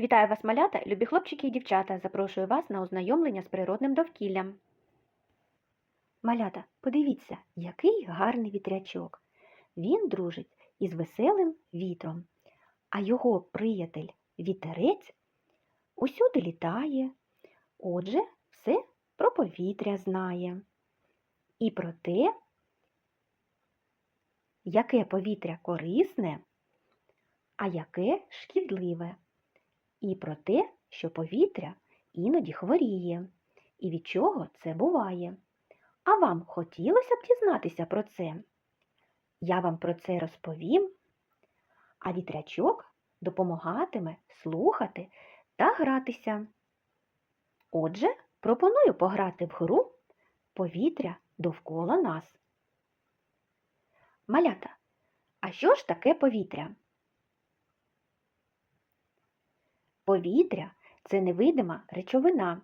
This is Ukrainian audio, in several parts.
Вітаю вас, малята, любі хлопчики і дівчата. Запрошую вас на ознайомлення з природним довкіллям. Малята, подивіться, який гарний вітрячок. Він дружить із веселим вітром, а його приятель вітерець усюди літає. Отже, все про повітря знає. І про те, яке повітря корисне, а яке шкідливе і про те, що повітря іноді хворіє, і від чого це буває. А вам хотілося б дізнатися про це? Я вам про це розповім, а вітрячок допомагатиме слухати та гратися. Отже, пропоную пограти в гру повітря довкола нас. Малята, а що ж таке повітря? Повітря це невидима речовина,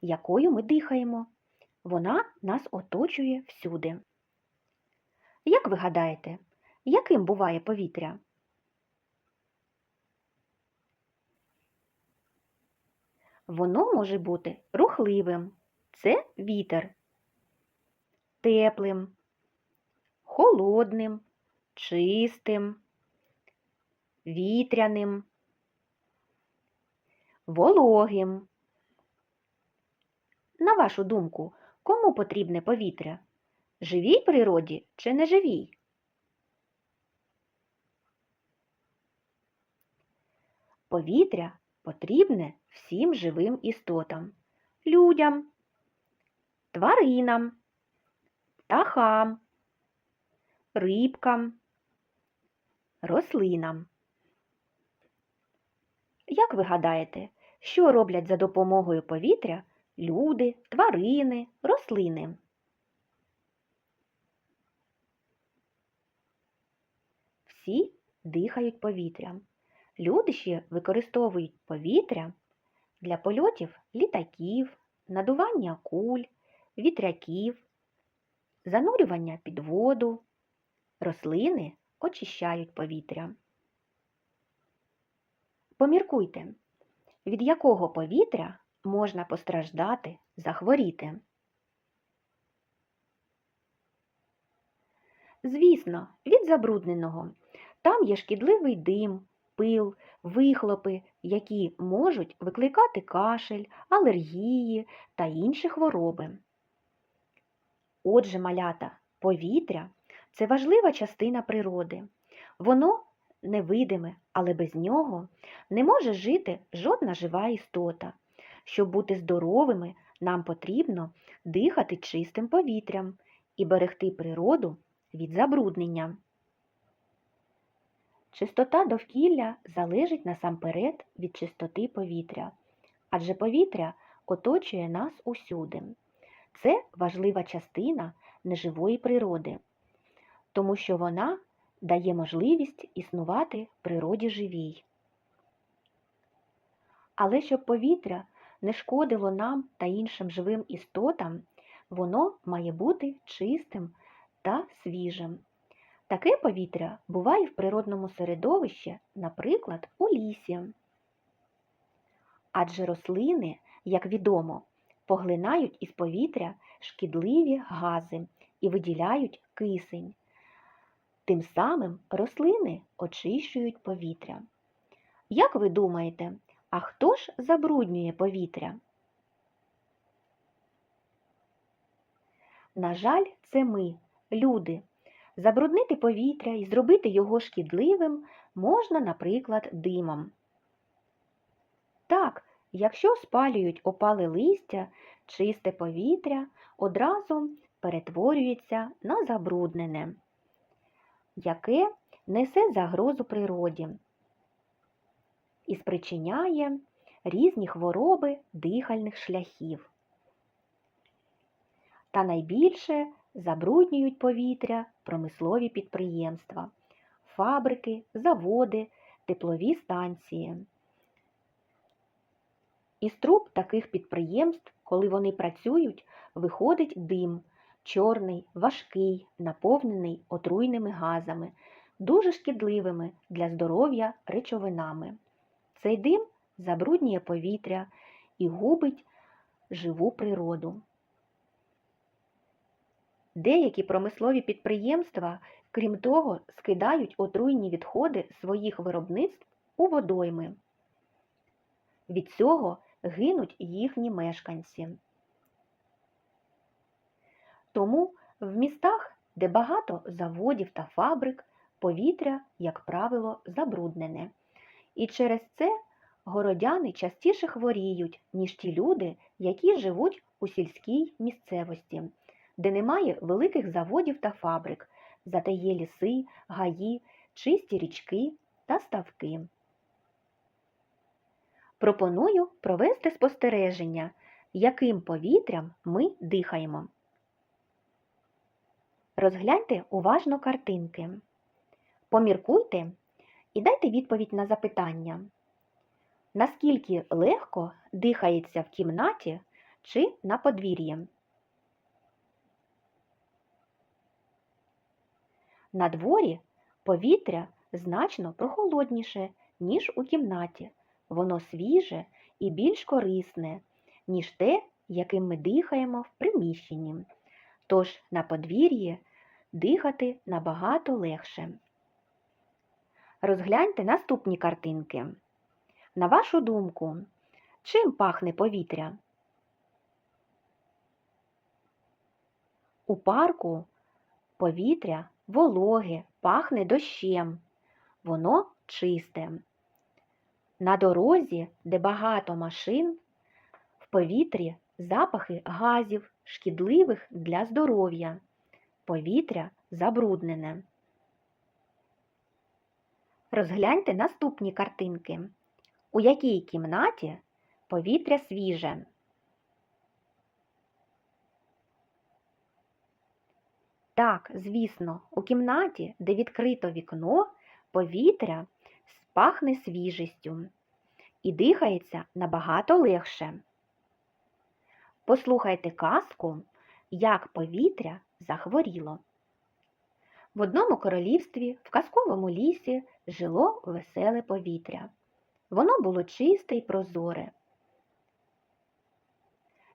якою ми дихаємо. Вона нас оточує всюди. Як ви гадаєте, яким буває повітря? Воно може бути рухливим це вітер, теплим, холодним, чистим, вітряним вологим. На вашу думку, кому потрібне повітря? Живій природі чи неживій? Повітря потрібне всім живим істотам, людям, тваринам, птахам, рибкам, рослинам. Як ви гадаєте, що роблять за допомогою повітря люди, тварини, рослини? Всі дихають повітрям. Люди ще використовують повітря для польотів літаків, надування куль, вітряків, занурювання під воду. Рослини очищають повітря. Поміркуйте, від якого повітря можна постраждати, захворіти? Звісно, від забрудненого. Там є шкідливий дим, пил, вихлопи, які можуть викликати кашель, алергії та інші хвороби. Отже, малята, повітря це важлива частина природи. Воно невидиме, але без нього не може жити жодна жива істота. Щоб бути здоровими, нам потрібно дихати чистим повітрям і берегти природу від забруднення. Чистота довкілля залежить насамперед від чистоти повітря, адже повітря оточує нас усюди. Це важлива частина неживої природи, тому що вона дає можливість існувати природі живій. Але щоб повітря не шкодило нам та іншим живим істотам, воно має бути чистим та свіжим. Таке повітря буває в природному середовищі, наприклад, у лісі. Адже рослини, як відомо, поглинають із повітря шкідливі гази і виділяють кисень. Тим самим рослини очищують повітря. Як ви думаєте, а хто ж забруднює повітря? На жаль, це ми, люди. Забруднити повітря і зробити його шкідливим можна, наприклад, димом. Так, якщо спалюють опале листя, чисте повітря одразу перетворюється на забруднене яке несе загрозу природі і спричиняє різні хвороби дихальних шляхів. Та найбільше забруднюють повітря промислові підприємства, фабрики, заводи, теплові станції. Із труб таких підприємств, коли вони працюють, виходить дим чорний, важкий, наповнений отруйними газами, дуже шкідливими для здоров'я речовинами. Цей дим забруднює повітря і губить живу природу. Деякі промислові підприємства, крім того, скидають отруйні відходи своїх виробництв у водойми. Від цього гинуть їхні мешканці. Тому в містах, де багато заводів та фабрик, повітря, як правило, забруднене. І через це городяни частіше хворіють, ніж ті люди, які живуть у сільській місцевості, де немає великих заводів та фабрик, зате є ліси, гаї, чисті річки та ставки. Пропоную провести спостереження, яким повітрям ми дихаємо. Розгляньте уважно картинки. Поміркуйте і дайте відповідь на запитання. Наскільки легко дихається в кімнаті чи на подвір'ї? На дворі повітря значно прохолодніше, ніж у кімнаті. Воно свіже і більш корисне, ніж те, яким ми дихаємо в приміщенні. Тож на подвір'ї дихати набагато легше. Розгляньте наступні картинки. На вашу думку, чим пахне повітря? У парку повітря вологе, пахне дощем. Воно чисте. На дорозі, де багато машин, в повітрі запахи газів, шкідливих для здоров'я. Повітря забруднене. Розгляньте наступні картинки. У якій кімнаті повітря свіже? Так, звісно, у кімнаті, де відкрито вікно, повітря пахне свіжістю і дихається набагато легше. Послухайте казку, як повітря захворіло. В одному королівстві в казковому лісі жило веселе повітря. Воно було чисте й прозоре.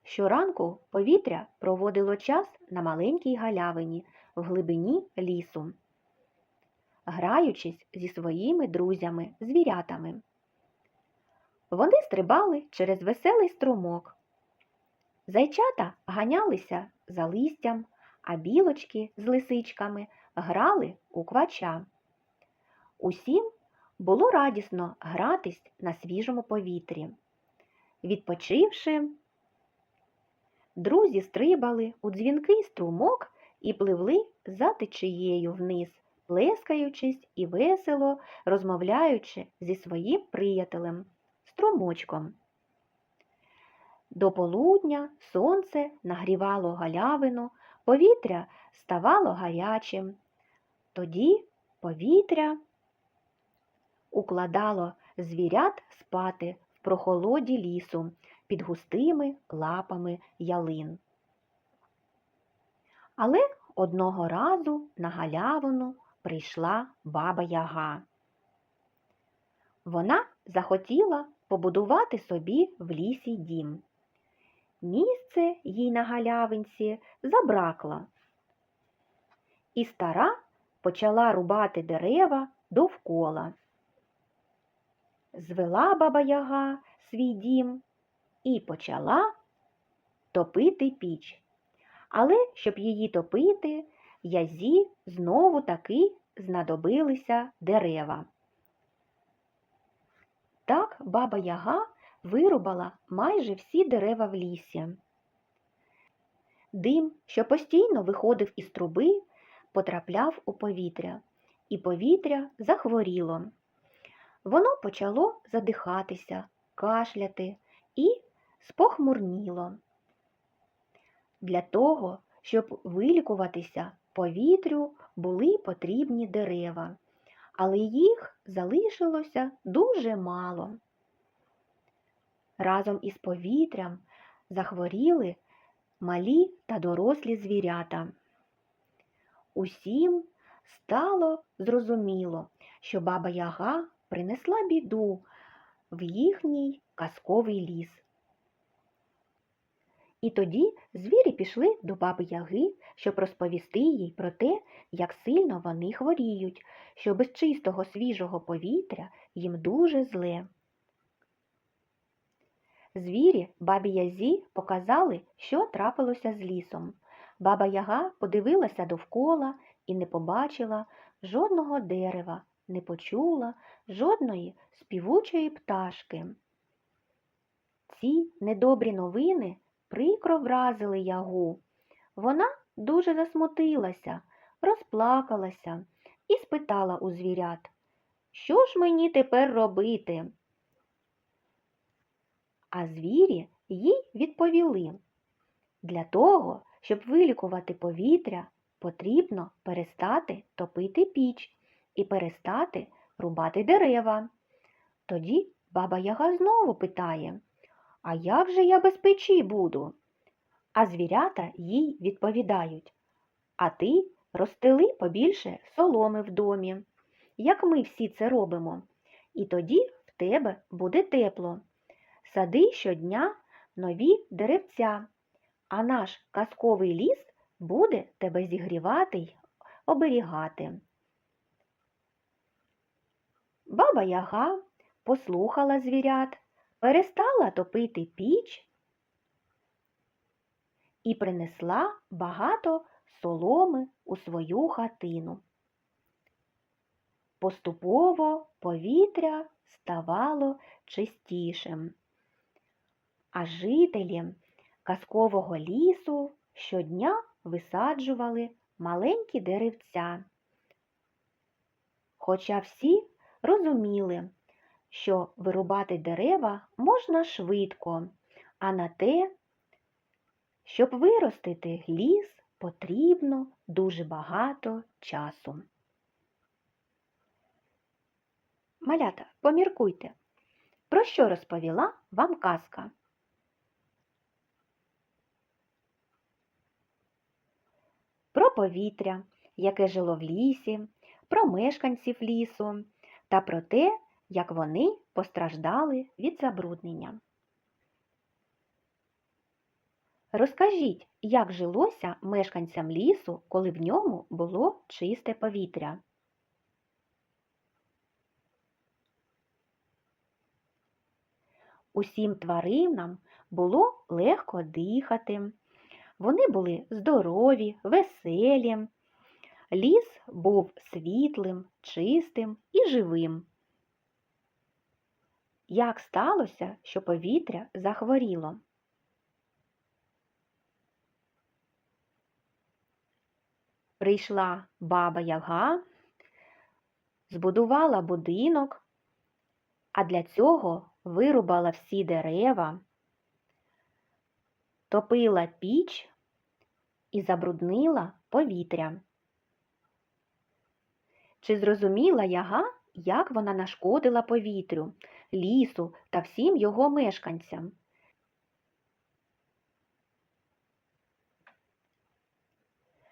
Щоранку повітря проводило час на маленькій галявині в глибині лісу, граючись зі своїми друзями, звірятами. Вони стрибали через веселий струмок. Зайчата ганялися за листям, а білочки з лисичками грали у квача. Усім було радісно гратись на свіжому повітрі. Відпочивши, друзі стрибали у дзвінкий струмок і пливли за течією вниз, плескаючись і весело розмовляючи зі своїм приятелем, струмочком. До полудня сонце нагрівало галявину, повітря ставало гарячим. Тоді повітря укладало звірят спати в прохолоді лісу під густими лапами ялин. Але одного разу на галявину прийшла баба Яга. Вона захотіла побудувати собі в лісі дім. Місце їй на галявинці забракло. І стара почала рубати дерева довкола. Звела баба Яга свій дім і почала топити піч. Але щоб її топити, язі знову таки знадобилися дерева. Так баба Яга вирубала майже всі дерева в лісі. Дим, що постійно виходив із труби, потрапляв у повітря, і повітря захворіло. Воно почало задихатися, кашляти і спохмурніло. Для того, щоб вилікуватися, повітрю були потрібні дерева, але їх залишилося дуже мало. Разом із повітрям захворіли малі та дорослі звірята. Усім стало зрозуміло, що баба Яга принесла біду в їхній казковий ліс. І тоді звірі пішли до баби Яги, щоб розповісти їй про те, як сильно вони хворіють, що без чистого свіжого повітря їм дуже зле. Звірі бабі Язі показали, що трапилося з лісом. Баба Яга подивилася довкола і не побачила жодного дерева, не почула жодної співучої пташки. Ці недобрі новини прикро вразили ягу. Вона дуже засмутилася, розплакалася і спитала у звірят, що ж мені тепер робити? А звірі їй відповіли, для того, щоб вилікувати повітря, потрібно перестати топити піч і перестати рубати дерева. Тоді баба Яга знову питає, а як же я без печі буду? А звірята їй відповідають, а ти розстели побільше соломи в домі, як ми всі це робимо, і тоді в тебе буде тепло. Сади щодня нові деревця, а наш казковий ліс буде тебе зігрівати й оберігати. Баба Яга послухала звірят, перестала топити піч і принесла багато соломи у свою хатину. Поступово повітря ставало чистішим, а жителі казкового лісу щодня висаджували маленькі деревця. Хоча всі розуміли, що вирубати дерева можна швидко, а на те, щоб виростити ліс, потрібно дуже багато часу. Малята, поміркуйте, про що розповіла вам казка? Повітря, яке жило в лісі, про мешканців лісу та про те, як вони постраждали від забруднення. Розкажіть, як жилося мешканцям лісу, коли в ньому було чисте повітря? Усім тваринам було легко дихати. Вони були здорові, веселі. Ліс був світлим, чистим і живим. Як сталося, що повітря захворіло? Прийшла баба Яга, збудувала будинок, а для цього вирубала всі дерева, топила піч і забруднила повітря. Чи зрозуміла яга, як вона нашкодила повітрю, лісу та всім його мешканцям?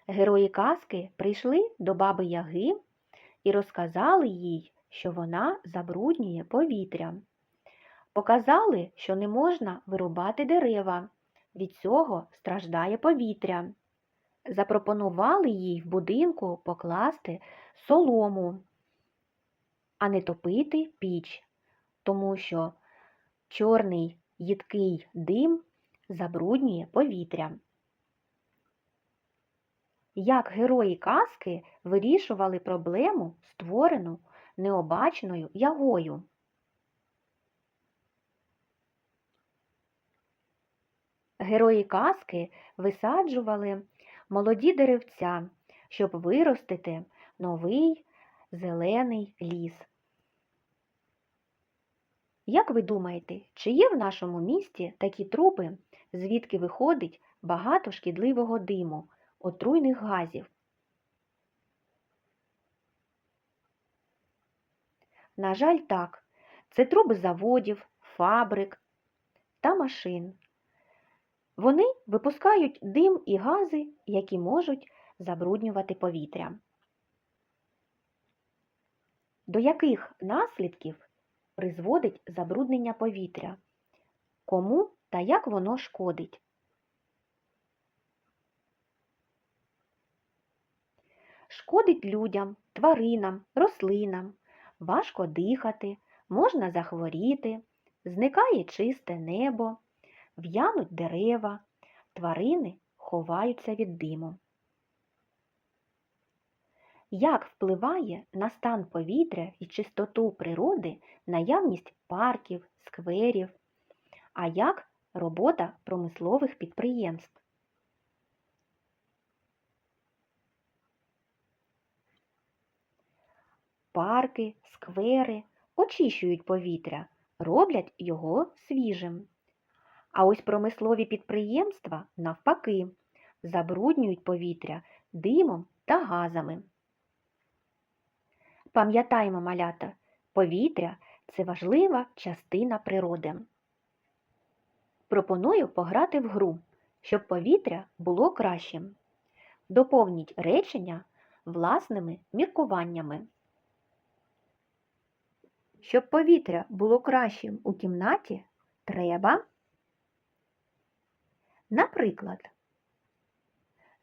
Герої казки прийшли до баби Яги і розказали їй, що вона забруднює повітря. Показали, що не можна вирубати дерева, від цього страждає повітря. Запропонували їй в будинку покласти солому, а не топити піч, тому що чорний їдкий дим забруднює повітря. Як герої казки вирішували проблему, створену необачною ягою. Герої казки висаджували молоді деревця, щоб виростити новий зелений ліс. Як ви думаєте, чи є в нашому місті такі труби, звідки виходить багато шкідливого диму, отруйних газів? На жаль, так. Це труби заводів, фабрик та машин. Вони випускають дим і гази, які можуть забруднювати повітря. До яких наслідків призводить забруднення повітря? Кому та як воно шкодить? Шкодить людям, тваринам, рослинам, важко дихати, можна захворіти, зникає чисте небо, в'януть дерева, тварини ховаються від диму. Як впливає на стан повітря і чистоту природи наявність парків, скверів, а як робота промислових підприємств? Парки, сквери очищують повітря, роблять його свіжим. А ось промислові підприємства, навпаки, забруднюють повітря димом та газами. Пам'ятаємо, малята, повітря це важлива частина природи. Пропоную пограти в гру, щоб повітря було кращим. Доповніть речення власними міркуваннями. Щоб повітря було кращим у кімнаті, треба, наприклад,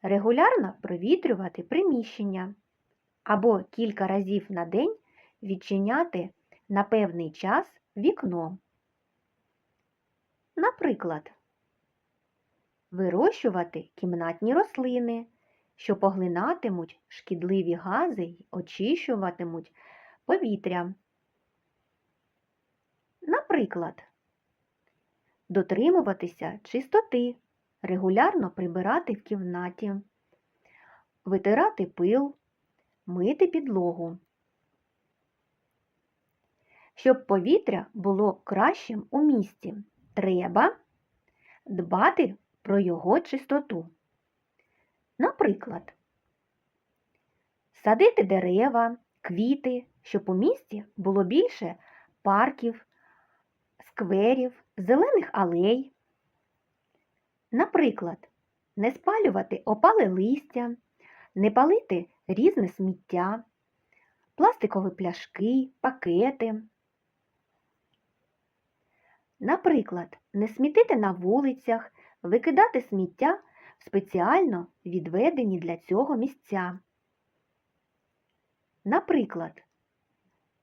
регулярно провітрювати приміщення або кілька разів на день відчиняти на певний час вікно. Наприклад, вирощувати кімнатні рослини, що поглинатимуть шкідливі гази й очищуватимуть повітря. Наприклад, дотримуватися чистоти, регулярно прибирати в кімнаті, витирати пил, мити підлогу. Щоб повітря було кращим у місті, треба дбати про його чистоту. Наприклад, садити дерева, квіти, щоб у місті було більше парків, скверів, зелених алей. Наприклад, не спалювати опале листя, не палити різне сміття, пластикові пляшки, пакети. Наприклад, не смітити на вулицях, викидати сміття в спеціально відведені для цього місця. Наприклад,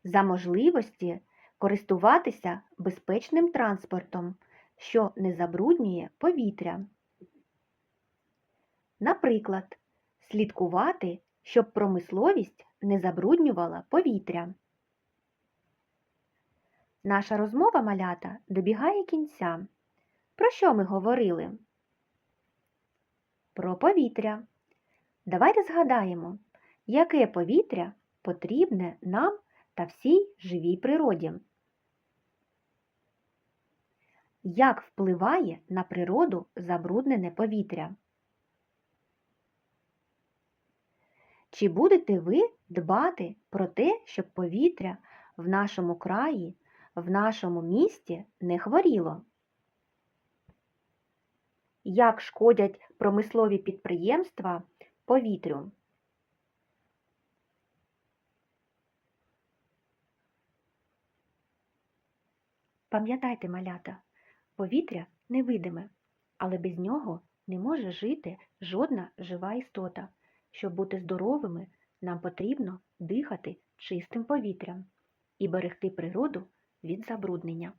за можливості користуватися безпечним транспортом, що не забруднює повітря. Наприклад, слідкувати, щоб промисловість не забруднювала повітря. Наша розмова малята добігає кінця. Про що ми говорили? Про повітря. Давайте згадаємо, яке повітря потрібне нам та всій живій природі. Як впливає на природу забруднене повітря? Чи будете ви дбати про те, щоб повітря в нашому краї, в нашому місті не хворіло? Як шкодять промислові підприємства повітрю? Пам'ятайте, малята, повітря невидиме, але без нього не може жити жодна жива істота. Щоб бути здоровими, нам потрібно дихати чистим повітрям і берегти природу від забруднення.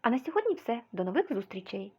А на сьогодні все. До нових зустрічей!